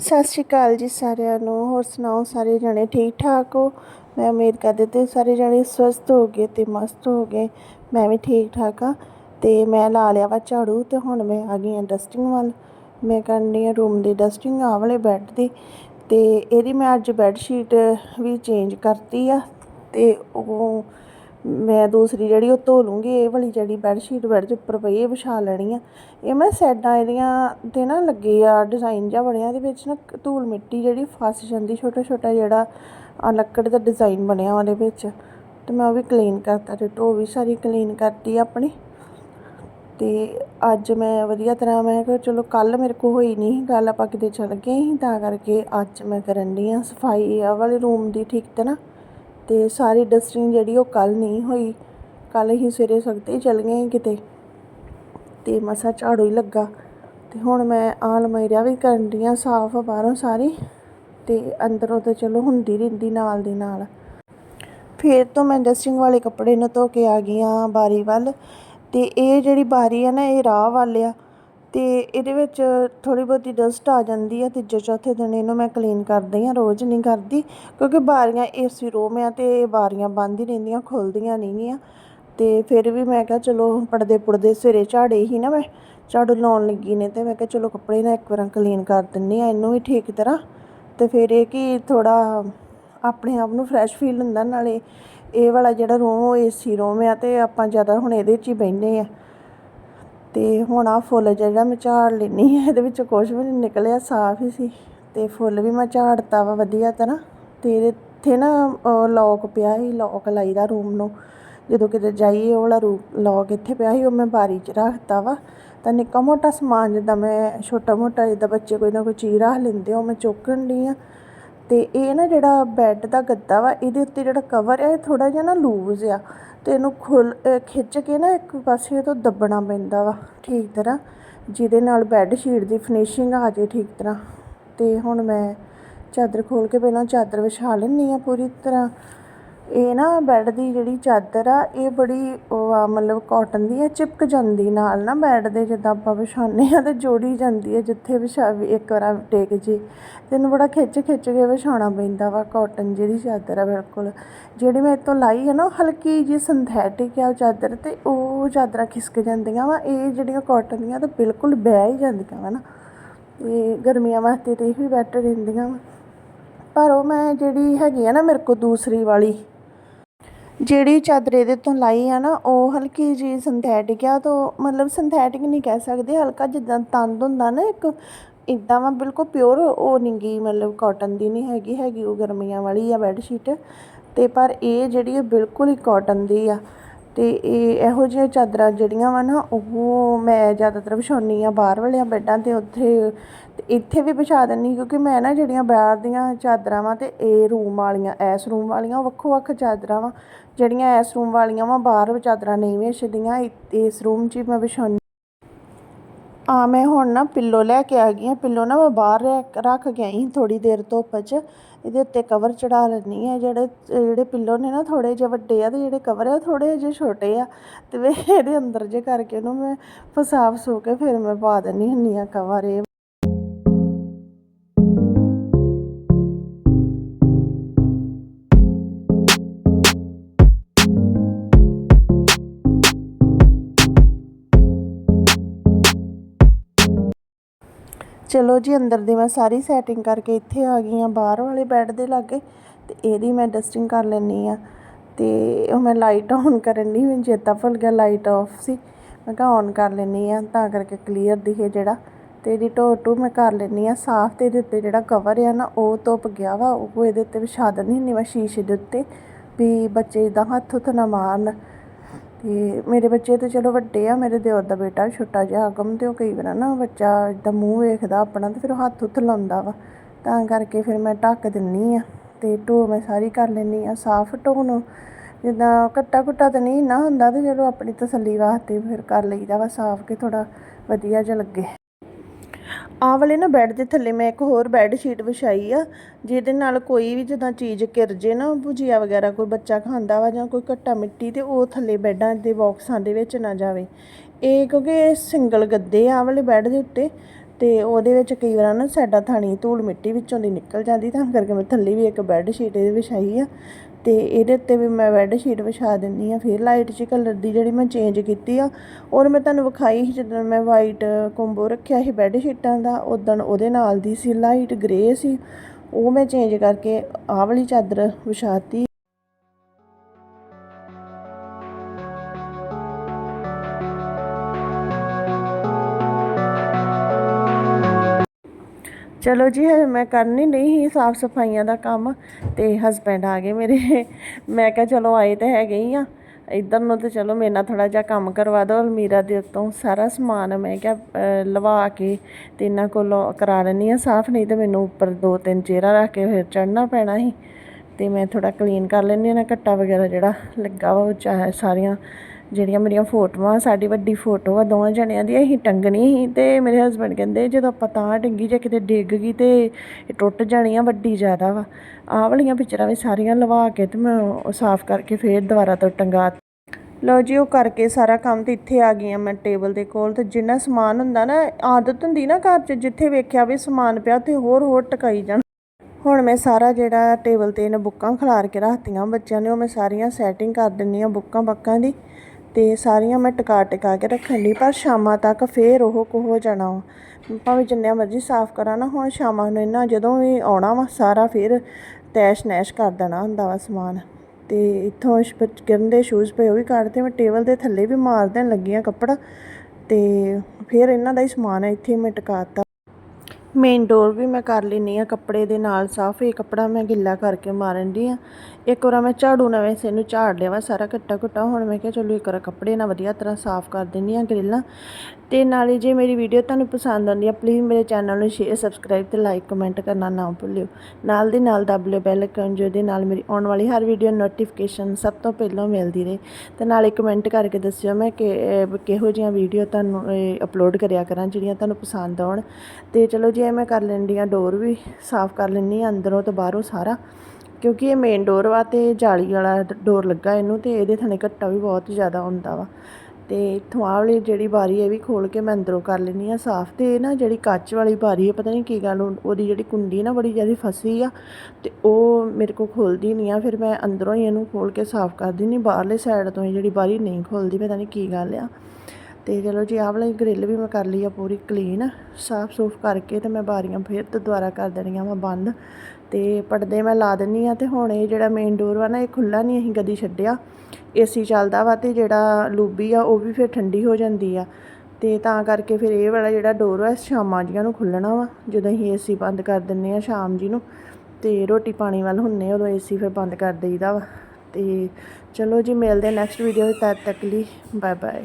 ਸਤਿ ਸ਼੍ਰੀ ਅਕਾਲ ਜੀ ਸਾਰਿਆਂ ਨੂੰ, ਹੋਰ ਸੁਣਾਓ ਸਾਰੇ ਜਣੇ ਠੀਕ ਠਾਕ ਹੋ? ਮੈਂ ਉਮੀਦ ਕਰਦੀ ਤੇ ਸਾਰੇ ਜਣੇ ਸਵਸਥ ਹੋ ਗਏ ਤੇ ਮਸਤ ਹੋ ਗਏ, ਮੈਂ ਵੀ ਠੀਕ ਠਾਕ ਆ ਤੇ ਮੈਂ ਲਾ ਲਿਆ ਵਾ ਝਾੜੂ ਤੇ ਹੁਣ ਮੈਂ ਆ ਗਈ ਆ ਡਸਟਿੰਗ ਵੱਲ। ਮੈਂ ਕਰਨੀ ਆ ਰੂਮ ਦੀ ਡਸਟਿੰਗ ਆ ਵਾਲੇ ਬੈੱਡ ਦੀ ਤੇ ਇਹਦੀ ਮੈਂ ਅੱਜ ਬੈੱਡ ਸ਼ੀਟ ਵੀ ਚੇਂਜ ਕਰਤੀ ਆ ਤੇ ਉਹ ਮੈਂ ਦੂਸਰੀ ਜਿਹੜੀ ਉਹ ਧੋ ਲੂੰਗੀ, ਇਹ ਵਾਲੀ ਜਿਹੜੀ ਬੈੱਡ ਸ਼ੀਟ ਬੈੱਡ ਦੇ ਉੱਪਰ ਪਈ, ਇਹ ਵਿਛਾ ਲੈਣੀ ਆ। ਇਹ ਮੈਂ ਸਾਈਡਾਂ ਇਹਦੀਆਂ ਤੇ ਨਾ ਲੱਗੇ ਆ ਡਿਜ਼ਾਈਨ ਜਿਹਾ ਬਣਿਆ, ਇਹਦੇ ਵਿੱਚ ਨਾ ਧੂਲ ਮਿੱਟੀ ਜਿਹੜੀ ਫਸ ਜਾਂਦੀ ਛੋਟਾ ਛੋਟਾ ਜਿਹੜਾ ਆ ਲੱਕੜ ਦਾ ਡਿਜ਼ਾਈਨ ਬਣਿਆ ਉਹਦੇ ਵਿੱਚ। ਤੇ ਮੈਂ ਉਹ ਵੀ ਕਲੀਨ ਕਰਤਾ ਤੇ ਉਹ ਵੀ ਸਾਰੀ ਕਲੀਨ ਕਰਤੀ ਆਪਣੀ। ਤੇ ਅੱਜ ਮੈਂ ਵਧੀਆ ਤਰ੍ਹਾਂ ਮੈਂ ਕਿਹਾ ਚਲੋ ਕੱਲ ਮੇਰੇ ਕੋ ਹੋਈ ਨਹੀਂ ਗੱਲ, ਆਪਾਂ ਕਿਤੇ ਚਲ ਗਏ ਸੀ, ਤਾਂ ਕਰਕੇ ਅੱਜ ਮੈਂ ਕਰਨ ਦੀ ਆ ਸਫ਼ਾਈ ਆ ਵਾਲੇ ਰੂਮ ਦੀ ਠੀਕ ਤਰ੍ਹਾਂ। ਤੇ ਸਾਰੀ ਡਸਟਿੰਗ ਜਿਹੜੀ ਉਹ ਕੱਲ ਨਹੀਂ ਹੋਈ। ਕੱਲ ਹੀ ਸਵੇਰੇ ਸਗਤੇ ਚਲ ਗਏ ਕਿਤੇ ਤੇ ਮਸਾ ਝਾੜੂ ਹੀ ਲੱਗਾ। ਤੇ ਹੁਣ ਮੈਂ ਆਲਮੀਰਾ ਵੀ ਕਰਨ ਦੀ ਆ ਸਾਫ਼ ਬਾਹਰੋਂ ਸਾਰੀ ਤੇ ਅੰਦਰੋਂ ਤਾਂ ਚਲੋ ਹੁੰਦੀ ਰਹਿੰਦੀ ਨਾਲ ਦੀ ਨਾਲ। ਫਿਰ ਤੋਂ ਮੈਂ ਡਸਟਿੰਗ ਵਾਲੇ ਕੱਪੜੇ ਨੂੰ ਧੋ ਕੇ ਆ ਗਈ ਆ ਬਾਰੀ ਵੱਲ ਤੇ ਇਹ ਜਿਹੜੀ ਬਾਰੀ ਆ ਨਾ, ਇਹ ਰਾਹ ਵੱਲ ਆ। ਤੇ ਇਹਦੇ ਵਿੱਚ ਥੋੜੀ ਬਹੁਤੀ ਡਸਟ ਆ ਜਾਂਦੀ ਆ ਤੀਜੇ, ਚੌਥੇ ਦਿਨ ਇਹਨੂੰ ਮੈਂ ਕਲੀਨ ਕਰਦੀ ਹਾਂ, ਰੋਜ਼ ਨਹੀਂ ਕਰਦੀ ਕਿਉਂਕਿ ਬਾਰੀਆਂ ਏਸੀ ਰੂਮ ਆ ਤੇ ਬਾਰੀਆਂ ਬੰਦ ਹੀ ਰਹਿੰਦੀਆਂ, ਖੁੱਲਦੀਆਂ ਨਹੀਂ ਗੀਆਂ। ਤੇ ਫਿਰ ਵੀ ਮੈਂ ਕਿਹਾ ਚਲੋ ਪਰਦੇ ਪੁਰਦੇ ਸਵੇਰੇ ਝਾੜੇ ਹੀ ਨਾ ਮੈਂ, ਝਾੜੂ ਲਾਉਣ ਲੱਗੀ ਨੇ ਤੇ ਮੈਂ ਕਿਹਾ ਚਲੋ ਕੱਪੜੇ ਨਾ ਇੱਕ ਵਾਰ ਕਲੀਨ ਕਰ ਦਿੰਨੀ ਆ, ਇਹਨੂੰ ਵੀ ਠੀਕ ਤਰ੍ਹਾਂ। ਤੇ ਫਿਰ ਇਹ ਕਿ ਥੋੜਾ ਆਪਣੇ ਆਪ ਨੂੰ ਫਰੈਸ਼ ਫੀਲ ਹੁੰਦਾ, ਨਾਲੇ ਇਹ ਵਾਲਾ ਜਿਹੜਾ ਰੂਮ ਉਹ ਏਸੀ ਰੂਮ ਆ ਤੇ ਆਪਾਂ ਜ਼ਿਆਦਾ ਹੁਣ ਇਹਦੇ 'ਚ ਹੀ ਬੈਠੇ ਆ। ਤੇ ਹੁਣ ਆ ਫੁੱਲ ਜਿਹੜਾ ਮੈਂ ਝਾੜ ਲੈਣੀ ਹੈ, ਇਹਦੇ ਵਿੱਚੋਂ ਕੁਝ ਵੀ ਨਹੀਂ ਨਿਕਲਿਆ, ਸਾਫ਼ ਹੀ ਸੀ। ਤੇ ਫੁੱਲ ਵੀ ਮੈਂ ਝਾੜਤਾ ਵਾ ਵਧੀਆ ਤਰ੍ਹਾਂ। ਤੇ ਇੱਥੇ ਨਾ ਲੌਕ ਪਿਆ ਸੀ ਲੌਕ ਲਾਈਦਾ ਰੂਮ ਨੂੰ। ਜਦੋਂ ਕਿਤੇ ਜਾਈਏ, ਉਹ ਵਾਲਾ ਰੂ ਲੌਕ ਇੱਥੇ ਪਿਆ ਸੀ, ਉਹ ਮੈਂ ਬਾਰੀ 'ਚ ਰੱਖਤਾ ਵਾ। ਤਾਂ ਨਿੱਕਾ ਮੋਟਾ ਸਮਾਨ ਜਿੱਦਾਂ ਮੈਂ, ਛੋਟਾ ਮੋਟਾ ਜਿੱਦਾਂ ਬੱਚੇ ਕੋਈ ਨਾ ਕੋਈ ਚੀਜ਼ ਰੱਖ ਲੈਂਦੇ ਉਹ ਮੈਂ ਚੁੱਕਣ ਲਈ ਆ ਤੇ ਇਹ ਨਾ ਜਿਹੜਾ ਬੈੱਡ ਦਾ ਗੱਦਾ ਵਾ, ਇਹਦੇ ਉੱਤੇ ਜਿਹੜਾ ਕਵਰ ਹੈ ਇਹ ਥੋੜਾ ਜਿਹਾ ਨਾ ਲੂਜ਼ ਆ ਤੇ ਇਹਨੂੰ ਖੁੱਲ ਖਿੱਚ ਕੇ ਨਾ ਇੱਕ ਪਾਸੇ ਤੋਂ ਦੱਬਣਾ ਪੈਂਦਾ ਵਾ, ਠੀਕ ਤਰ੍ਹਾਂ। ਜਿਹਦੇ ਨਾਲ ਬੈੱਡ ਸ਼ੀਟ ਦੀ ਫਿਨਿਸ਼ਿੰਗ ਆ ਜੇ ਠੀਕ ਤਰ੍ਹਾਂ। ਤੇ ਹੁਣ ਮੈਂ ਚਾਦਰ ਖੋਲ ਕੇ ਪਹਿਲਾਂ ਚਾਦਰ ਵਿਛਾ ਲੈਂਦੀ ਆ ਪੂਰੀ ਤਰ੍ਹਾਂ। ਇਹ ਨਾ ਬੈੱਡ ਦੀ ਜਿਹੜੀ ਚਾਦਰ ਆ, ਇਹ ਬੜੀ, ਉਹ ਆ, ਮਤਲਬ ਕਾਟਨ ਦੀ ਆ, ਚਿਪਕ ਜਾਂਦੀ ਨਾਲ ਨਾ ਬੈੱਡ ਦੇ, ਜਿੱਦਾਂ ਆਪਾਂ ਵਿਛਾਉਂਦੇ ਆ ਤੇ ਜੋੜੀ ਜਾਂਦੀ ਆ, ਜਿੱਥੇ ਵਿਛਾ ਵੀ ਇੱਕ ਵਾਰ ਟੇਕ ਜੇ। ਤੈਨੂੰ ਬੜਾ ਖਿੱਚ ਖਿੱਚ ਕੇ ਵਿਛਾਉਣਾ ਪੈਂਦਾ ਵਾ ਕਾਟਨ ਜਿਹੜੀ ਚਾਦਰ ਆ ਬਿਲਕੁਲ। ਜਿਹੜੀ ਮੈਂ ਇੱਥੋਂ ਲਾਈ ਹੈ ਨਾ ਹਲਕੀ ਜੀ ਸਿੰਥੈਟਿਕ ਆ ਚਾਦਰ ਤੇ ਉਹ ਚਾਦਰਾਂ ਖਿਸਕ ਜਾਂਦੀਆਂ ਵਾ, ਇਹ ਜਿਹੜੀਆਂ ਕਾਟਨ ਦੀਆਂ ਤਾਂ ਬਿਲਕੁਲ ਬਹਿ ਹੀ ਜਾਂਦੀਆਂ ਵਾ ਨਾ। ਤੇ ਗਰਮੀਆਂ ਵਾਸਤੇ ਤੇ ਇਹ ਵੀ ਬੈਟਰ ਰਹਿੰਦੀਆਂ ਵਾ। ਪਰ ਉਹ ਮੈਂ ਜਿਹੜੀ ਹੈਗੀ ਆ ਨਾ ਮੇਰੇ ਕੋਲ ਦੂਸਰੀ ਵਾਲੀ ਜਿਹੜੀ ਚਾਦਰ ਇਹਦੇ ਤੋਂ ਲਾਈ ਆ ਨਾ, ਉਹ ਹਲਕੀ ਜੀ ਸਿੰਥੈਟਿਕ ਆ, ਤਾਂ ਮਤਲਬ ਸਿੰਥੈਟਿਕ ਨਹੀਂ ਕਹਿ ਸਕਦੇ, ਹਲਕਾ ਜਿੱਦਾਂ ਤੰਦ ਹੁੰਦਾ ਨਾ ਇੱਕ ਇਦਾਂ ਵਾ, ਬਿਲਕੁਲ ਪਿਓਰ ਉਹ ਨਹੀਂ ਗਈ ਮਤਲਬ ਕਾਟਨ ਦੀ ਨਹੀਂ ਹੈਗੀ ਹੈਗੀ ਉਹ ਗਰਮੀਆਂ ਵਾਲੀ ਆ ਬੈੱਡ ਸ਼ੀਟ ਤੇ ਪਰ ਇਹ ਜਿਹੜੀ ਹੈ ਬਿਲਕੁਲ ਹੀ ਕਾਟਨ ਦੀ ਆ। ਤੇ ਇਹ ਇਹੋ ਜਿਹੀਆਂ ਚਾਦਰਾਂ ਜਿਹੜੀਆਂ ਵਾ ਨਾ, ਉਹ ਮੈਂ ਜ਼ਿਆਦਾਤਰ ਵਿਛਾਉਂਦੀ ਆ ਬਾਹਰ ਵਾਲਿਆਂ ਬੈੱਡਾਂ ਤੇ ਉੱਥੇ ਇੱਥੇ ਵੀ ਵਿਛਾ ਦਿੰਦੀ ਕਿਉਂਕਿ ਮੈਂ ਨਾ ਜਿਹੜੀਆਂ ਬਾਹਰ ਦੀਆਂ ਚਾਦਰਾਂ ਵਾ ਤੇ ਇਹ ਰੂਮ ਵਾਲੀਆਂ ਐਸ ਰੂਮ ਵਾਲੀਆਂ, ਉਹ ਵੱਖੋ ਵੱਖ ਚਾਦਰਾਂ ਵਾ, ਜਿਹੜੀਆਂ ਐਸ ਰੂਮ ਵਾਲੀਆਂ ਵਾ, ਬਾਹਰ ਚਾਦਰਾਂ ਨਹੀਂ ਵਿਛਦੀਆਂ ਇਸ ਰੂਮ 'ਚ ਮੈਂ ਵਿਛਾਉਂਦੀ ਆ ਮੈਂ ਹੁਣ ਨਾ ਪਿੱਲੋ ਲੈ ਕੇ ਆ ਗਈ ਆ ਪਿੱਲੋ ਨਾ ਮੈਂ ਬਾਹਰ ਰੱਖ ਕੇ ਆਈ ਥੋੜੀ ਦੇਰ ਧੁੱਪ 'ਚ ਇਹਦੇ ਉੱਤੇ ਕਵਰ ਚੜਾ ਲੈਣੀ ਆ ਜਿਹੜੇ ਜਿਹੜੇ ਪਿੱਲੋ ਨੇ ਨਾ ਥੋੜੇ ਜਿਹੇ ਵੱਡੇ ਆ ਤੇ ਜਿਹੜੇ ਕਵਰ ਆ ਥੋੜੇ ਜਿਹੇ ਛੋਟੇ ਆ। ਤੇ ਮੈਂ ਇਹਦੇ ਅੰਦਰ ਜੇ ਕਰਕੇ ਉਹਨੂੰ ਮੈਂ ਫਸਾ ਫਸੂ ਕੇ ਫਿਰ ਮੈਂ ਪਾ ਦਿੰਨੀ ਹੁੰਨੀ ਆ ਕਵਰ ਇਹ। ਚਲੋ ਜੀ, ਅੰਦਰ ਦੀ ਮੈਂ ਸਾਰੀ ਸੈਟਿੰਗ ਕਰਕੇ ਇੱਥੇ ਆ ਗਈ ਆ ਬਾਹਰ ਵਾਲੇ ਬੈੱਡ ਦੇ ਲਾਗੇ ਤੇ ਇਹਦੀ ਮੈਂ ਡਸਟਿੰਗ ਕਰ ਲੈਣੀ ਆ ਤੇ ਉਹ ਮੈਂ ਲਾਈਟ ਆਨ ਕਰਨ ਦੀ ਮੈਨੂੰ ਚੇਤਾ ਭੁੱਲ ਗਿਆ ਲਾਈਟ ਆਫ ਸੀ। ਮੈਂ ਕਿਹਾ ਆਨ ਕਰ ਲੈਣੀ ਆ ਤਾਂ ਕਰਕੇ ਕਲੀਅਰ ਦਿਖੇ ਜਿਹੜਾ। ਤੇ ਇਹਦੀ ਢੋ ਟੋਟੂ ਮੈਂ ਕਰ ਲੈਣੀ ਆ ਸਾਫ਼ ਤੇ ਇਹਦੇ ਉੱਤੇ ਜਿਹੜਾ ਕਵਰ ਆ ਨਾ, ਉਹ ਧੁੱਪ ਗਿਆ ਵਾ। ਉਹ ਇਹਦੇ ਉੱਤੇ ਵਿਛਾ ਦਿੰਦੀ ਹੁੰਦੀ, ਮੈਂ ਸ਼ੀਸ਼ੇ ਦੇ ਉੱਤੇ ਵੀ ਬੱਚੇ ਇਦਾਂ ਹੱਥ ਹੁੱਥ ਨਾ ਮਾਰਨ। ਤੇ ਮੇਰੇ ਬੱਚੇ ਤੇ ਚਲੋ ਵੱਡੇ ਆ, ਮੇਰੇ ਦਿਓਰ ਦਾ ਬੇਟਾ ਛੋਟਾ ਜਿਹਾ ਅਗਮ ਤੇ ਉਹ ਕਈ ਵਾਰ ਨਾ ਬੱਚਾ ਇਦਾਂ ਮੂੰਹ ਵੇਖਦਾ ਆਪਣਾ ਤੇ ਫਿਰ ਹੱਥ ਉੱਥ ਲਾਉਂਦਾ ਵਾ। ਤਾਂ ਕਰਕੇ ਫਿਰ ਮੈਂ ਢੱਕ ਦਿੰਨੀ ਆ ਤੇ ਢੋ ਮੈਂ ਸਾਰੀ ਕਰ ਲੈਣੀ ਆ, ਸਾਫ਼ ਢੋ ਨੂੰ ਜਿੱਦਾਂ ਕੱਟਾ ਕੁੱਟਾ ਤਾਂ ਨਹੀਂ ਨਾ ਹੁੰਦਾ ਤੇ ਚਲੋ ਆਪਣੀ ਤਸੱਲੀ ਵਾਸਤੇ ਫਿਰ ਕਰ ਲਈਦਾ ਵਾ, ਸਾਫ਼ ਕਿ ਥੋੜਾ ਵਧੀਆ ਜਿਹਾ ਲੱਗੇ। ਆਹ ਵਾਲੇ ਨਾ ਬੈੱਡ ਦੇ ਥੱਲੇ ਮੈਂ ਇੱਕ ਹੋਰ ਬੈੱਡ ਸ਼ੀਟ ਵਿਛਾਈ ਆ, ਜਿਹਦੇ ਨਾਲ ਕੋਈ ਵੀ ਜਿੱਦਾਂ ਚੀਜ਼ ਕਿਰ ਜੇ ਨਾ, ਭੁਜੀਆ ਵਗੈਰਾ ਕੋਈ ਬੱਚਾ ਖਾਂਦਾ ਵਾ ਜਾਂ ਕੋਈ ਘੱਟਾ ਮਿੱਟੀ ਤੇ ਉਹ ਥੱਲੇ ਬੈੱਡਾਂ ਦੇ ਬਾਕਸਾਂ ਦੇ ਵਿੱਚ ਨਾ ਜਾਵੇ। ਇਹ ਕਿਉਂਕਿ ਸਿੰਗਲ ਗੱਦੇ ਆ ਵਾਲੇ ਬੈੱਡ ਦੇ ਉੱਤੇ ਤੇ ਉਹਦੇ ਵਿੱਚ ਕਈ ਵਾਰ ਨਾ ਸਾਡਾ ਥਾਣੀ ਧੂੜ ਮਿੱਟੀ ਵਿੱਚੋਂ ਦੀ ਨਿਕਲ ਜਾਂਦੀ, ਤਾਂ ਕਰਕੇ ਮੈਂ ਥੱਲੇ ਵੀ ਇੱਕ ਬੈੱਡ ਸ਼ੀਟ ਇਹਦੇ ਵਿਛਾਈ ਆ। ਤੇ ਇਹਦੇ ਉੱਤੇ ਵੀ ਮੈਂ ਬੈੱਡ ਸ਼ੀਟ ਵਿਛਾ ਦਿੰਦੀ ਆ ਫਿਰ ਲਾਈਟ ਜੀ ਕਲਰ ਦੀ ਜਿਹੜੀ ਮੈਂ ਚੇਂਜ ਕੀਤੀ ਆ, ਔਰ ਮੈਂ ਤੁਹਾਨੂੰ ਵਿਖਾਈ ਸੀ ਜਦੋਂ ਮੈਂ ਵਾਈਟ ਕੋਂਬੋ ਰੱਖਿਆ ਸੀ ਬੈੱਡ ਸ਼ੀਟਾਂ ਦਾ ਉਦੋਂ ਉਹਦੇ ਨਾਲ ਦੀ ਸੀ ਲਾਈਟ ਗ੍ਰੇ ਸੀ। ਉਹ ਮੈਂ ਚੇਂਜ ਕਰਕੇ ਆਹ ਵਾਲੀ ਚਾਦਰ ਵਿਛਾਤੀ। ਚਲੋ ਜੀ ਮੈਂ ਕਰਨੀ ਨਹੀਂ ਸੀ ਸਾਫ਼ ਸਫਾਈਆਂ ਦਾ ਕੰਮ ਤੇ ਹਸਬੈਂਡ ਆ ਗਏ ਮੇਰੇ। ਮੈਂ ਕਿਹਾ ਚਲੋ ਆਏ ਤਾਂ ਹੈਗੇ ਹੀ ਆ। ਇੱਧਰ ਨੂੰ ਤੇ ਚਲੋ ਮੇਰੇ ਨਾਲ ਥੋੜਾ ਜਿਹਾ ਕੰਮ ਕਰਵਾ ਦਿਓ। ਅਲਮੀਰਾ ਦੇ ਉੱਤੋਂ ਸਾਰਾ ਸਮਾਨ ਮੈਂ ਕਿਹਾ ਲਵਾ ਕੇ ਤੇ ਇਹਨਾਂ ਕੋਲੋਂ ਕਰਾ ਲੈਣੀ ਆ ਸਾਫ਼, ਨਹੀਂ ਤੇ ਮੈਨੂੰ ਉੱਪਰ ਦੋ ਤਿੰਨ ਚੇਅਰਾਂ ਰੱਖ ਕੇ ਫਿਰ ਚੜਨਾ ਪੈਣਾ ਸੀ। ਤੇ ਮੈਂ ਥੋੜਾ ਕਲੀਨ ਕਰ ਲੈਂਦੀ ਹਾਂ ਨਾ ਕੱਟਾ ਵਗੈਰਾ ਜਿਹੜਾ ਲੱਗਾ ਵਾ ਉਹ ਚਾਹੇ ਸਾਰੀਆਂ ਜਿਹੜੀਆਂ ਮੇਰੀਆਂ ਫੋਟੋਆਂ, ਸਾਡੀ ਵੱਡੀ ਫੋਟੋ ਆ, ਦੋਵਾਂ ਜਣਿਆਂ ਦੀ ਅਸੀਂ ਟੰਗਣੀ ਸੀ ਤੇ ਮੇਰੇ ਹਸਬੰਡ ਕਹਿੰਦੇ ਜਦੋਂ ਆਪਾਂ ਤਾਂ ਟੰਗੀ ਜੇ ਕਿਤੇ ਡਿੱਗ ਗਈ ਤੇ ਇਹ ਟੁੱਟ ਜਾਣੀ ਆ ਵੱਡੀ ਜ਼ਿਆਦਾ ਵਾ। ਆਹ ਵਾਲੀਆਂ ਪਿਕਚਰਾਂ ਵੀ ਸਾਰੀਆਂ ਲਵਾ ਕੇ ਤੇ ਮੈਂ ਉਹ ਸਾਫ਼ ਕਰਕੇ ਫੇਰ ਦੁਬਾਰਾ ਤੋਂ ਟੰਗਾ ਲਓ ਜੀ, ਉਹ ਕਰਕੇ ਸਾਰਾ ਕੰਮ ਤੇ ਇੱਥੇ ਆ ਗਈ ਆ ਮੈਂ ਟੇਬਲ ਦੇ ਕੋਲ ਤੇ ਜਿੰਨਾ ਸਮਾਨ ਹੁੰਦਾ ਨਾ, ਆਦਤ ਹੁੰਦੀ ਨਾ ਘਰ 'ਚ, ਜਿੱਥੇ ਵੇਖਿਆ ਵੀ ਸਮਾਨ ਪਿਆ ਤੇ ਹੋਰ ਹੋਰ ਟਕਾਈ ਜਾਣ। ਹੁਣ ਮੈਂ ਸਾਰਾ ਜਿਹੜਾ ਟੇਬਲ ਤੇ ਇਹਨਾਂ ਬੁੱਕਾਂ ਖਿਲਾਰ ਕੇ ਰੱਖਤੀਆਂ ਬੱਚਿਆਂ ਨੇ, ਉਹ ਮੈਂ ਸਾਰੀਆਂ ਸੈਟਿੰਗ ਕਰ ਦਿੰਨੀ ਆ ਬੁੱਕਾਂ ਬੱਕਾਂ ਦੀ। ਤੇ ਸਾਰੀਆਂ ਮੈਂ ਟਿਕਾ ਟਿਕਾ ਕੇ ਰੱਖਣ ਲਈ ਪਰ ਸ਼ਾਮਾਂ ਤੱਕ ਫੇਰ ਉਹ ਕੁ ਹੋ ਜਾਣਾ ਵਾ। ਭਾਵੇਂ ਜਿੰਨਾ ਮਰਜ਼ੀ ਸਾਫ਼ ਕਰਾਂ ਨਾ, ਹੁਣ ਸ਼ਾਮਾਂ ਨੂੰ ਇਹਨਾਂ ਜਦੋਂ ਵੀ ਆਉਣਾ ਵਾ, ਸਾਰਾ ਫਿਰ ਤੈਸ਼ ਨੈਸ਼ ਕਰ ਦੇਣਾ ਹੁੰਦਾ ਵਾ ਸਮਾਨ। ਤੇ ਇੱਥੋਂ ਸ਼- ਕਿਰਨ ਦੇ ਸ਼ੂਜ਼ ਪਏ, ਉਹ ਵੀ ਕੱਢਦੇ ਮੈਂ ਟੇਬਲ ਦੇ ਥੱਲੇ ਵੀ ਮਾਰ ਦੇਣ ਲੱਗੀ ਆ ਕੱਪੜਾ। ਤੇ ਫਿਰ ਇਹਨਾਂ ਦਾ ਹੀ ਸਮਾਨ ਹੈ ਇੱਥੇ ਮੈਂ ਟਿਕਾਤਾ ਮੇਨ ਡੋਰ ਵੀ ਮੈਂ ਕਰ ਲੈਂਦੀ ਆ ਕੱਪੜੇ ਦੇ ਨਾਲ ਸਾਫ਼, ਇਹ ਕੱਪੜਾ ਮੈਂ ਗਿੱਲਾ ਕਰਕੇ ਮਾਰਨ ਦੀ ਆ ਇੱਕ ਵਾਰ ਮੈਂ ਝਾੜੂ ਨਾਲ ਵੈਸੇ ਇਹਨੂੰ ਝਾੜ ਲਿਆ ਵਾ, ਸਾਰਾ ਘੱਟਾ ਘੁੱਟਾ, ਹੁਣ ਮੈਂ ਕਿਹਾ ਚਲੋ ਇੱਕ ਵਾਰ ਕੱਪੜੇ ਨਾਲ ਵਧੀਆ ਤਰ੍ਹਾਂ ਸਾਫ਼ ਕਰ ਦਿੰਦੀ ਆ ਗ੍ਰਿਲਾਂ। ਤੇ ਨਾਲੇ ਜੇ ਮੇਰੀ ਵੀਡੀਓ ਤੁਹਾਨੂੰ ਪਸੰਦ ਆਉਂਦੀ ਆ ਪਲੀਜ਼ ਮੇਰੇ ਚੈਨਲ ਨੂੰ ਸ਼ੇਅਰ ਸਬਸਕ੍ਰਾਈਬ ਤੇ ਲਾਈਕ ਕਮੈਂਟ ਕਰਨਾ ਨਾ ਭੁੱਲਿਓ। ਨਾਲ ਦੀ ਨਾਲ ਦਬ ਲਿਓ ਬੈਲ ਆਈਕਨ ਜਿਹਦੇ ਨਾਲ ਮੇਰੀ ਆਉਣ ਵਾਲੀ ਹਰ ਵੀਡੀਓ ਨੋਟੀਫਿਕੇਸ਼ਨ ਸਭ ਤੋਂ ਪਹਿਲਾਂ ਮਿਲਦੀ ਰਹੇ। ਤੇ ਨਾਲੇ ਕਮੈਂਟ ਕਰਕੇ ਦੱਸਿਓ ਮੈਂ ਕਿ ਕਿਹੋ ਜਿਹੀਆਂ ਵੀਡੀਓ ਤੁਹਾਨੂੰ ਅਪਲੋਡ ਕਰਿਆ ਕਰਾਂ, ਜਿਹੜੀਆਂ ਤੁਹਾਨੂੰ ਪਸੰਦ ਆਉਣ। ਤੇ ਚਲੋ ਜੀ ਮੈਂ ਕਰ ਲੈਂਦੀ ਆ ਡੋਰ ਵੀ ਸਾਫ਼ ਕਰ ਲੈਂਦੀ ਆ ਅੰਦਰੋਂ ਤੇ ਬਾਹਰੋਂ ਸਾਰਾ, ਕਿਉਂਕਿ ਇਹ ਮੇਨ ਡੋਰ ਵਾ ਤੇ ਜਾਲੀ ਵਾਲਾ ਡੋਰ ਲੱਗਾ ਇਹਨੂੰ ਤੇ ਇਹਦੇ ਥਣੇ ਘੱਟਾ ਵੀ ਬਹੁਤ ਜ਼ਿਆਦਾ ਹੁੰਦਾ ਵਾ। ਤੇ ਇੱਥੋਂ ਆਹ ਵਾਲੀ ਜਿਹੜੀ ਬਾਰੀ ਹੈ ਇਹ ਵੀ ਖੋਲ ਕੇ ਮੈਂ ਅੰਦਰੋਂ ਕਰ ਲੈਂਦੀ ਆ ਸਾਫ਼ ਤੇ ਨਾ ਜਿਹੜੀ ਕੱਚ ਵਾਲੀ ਬਾਰੀ ਹੈ ਪਤਾ ਨਹੀਂ ਕੀ ਗੱਲ ਉਹਦੀ ਜਿਹੜੀ ਕੁੰਡੀ ਨਾ ਬੜੀ ਜ਼ਿਆਦਾ ਫਸੀ ਆ ਤੇ ਉਹ ਮੇਰੇ ਕੋਲ ਖੁੱਲਦੀ ਨਹੀਂ ਆ, ਫਿਰ ਮੈਂ ਅੰਦਰੋਂ ਹੀ ਇਹਨੂੰ ਖੋਲ ਕੇ ਸਾਫ਼ ਕਰ ਦਿੰਦੀ ਬਾਹਰਲੇ ਸਾਈਡ ਤੋਂ ਇਹ ਜਿਹੜੀ ਬਾਰੀ ਨਹੀਂ ਖੁੱਲਦੀ, ਪਤਾ ਨਹੀਂ ਕੀ ਗੱਲ ਆ। ਤੇ ਚਲੋ ਜੀ, ਆਹ ਵਾਲੀ ਗ੍ਰਿਲ ਵੀ ਮੈਂ ਕਰ ਲਈ ਆ ਪੂਰੀ ਕਲੀਨ ਸਾਫ਼ ਸੂਫ ਕਰਕੇ ਤੇ ਮੈਂ ਬਾਰੀਆਂ ਫਿਰ ਤੋਂ ਦੁਬਾਰਾ ਕਰ ਦੇਣੀਆਂ ਵਾ ਬੰਦ। ਤੇ ਪਰਦੇ ਮੈਂ ਲਾ ਦਿੰਨੀ ਆ ਤੇ ਹੁਣ ਇਹ ਜਿਹੜਾ ਮੇਨ ਡੋਰ ਵਾ ਨਾ, ਇਹ ਖੁੱਲਾ ਨਹੀਂ ਅਸੀਂ ਕਦੀ ਛੱਡਿਆ। ਏਸੀ ਚੱਲਦਾ ਵਾ ਤੇ ਜਿਹੜਾ ਲੂਬੀ ਆ, ਉਹ ਵੀ ਫਿਰ ਠੰਡੀ ਹੋ ਜਾਂਦੀ ਆ। ਤੇ ਤਾਂ ਕਰਕੇ ਫਿਰ ਇਹ ਵਾਲਾ ਜਿਹੜਾ ਡੋਰ ਵਾ ਸ਼ਾਮਾਂ ਜੀਆਂ ਨੂੰ ਖੁੱਲਣਾ ਵਾ, ਜਦੋਂ ਅਸੀਂ ਏਸੀ ਬੰਦ ਕਰ ਦਿੰਨੇ ਆ ਸ਼ਾਮ ਜੀ ਨੂੰ। ਤੇ ਰੋਟੀ ਪਾਣੀ ਵੱਲ ਹੁੰਨੇ ਉਦੋਂ ਏਸੀ ਫਿਰ ਬੰਦ ਕਰ ਦੇਈਦਾ ਵਾ। ਤੇ ਚਲੋ ਜੀ, ਮਿਲਦੇ ਨੈਕਸਟ ਵੀਡੀਓ ਤਦ ਤੱਕ ਲਈ ਬਾਏ ਬਾਏ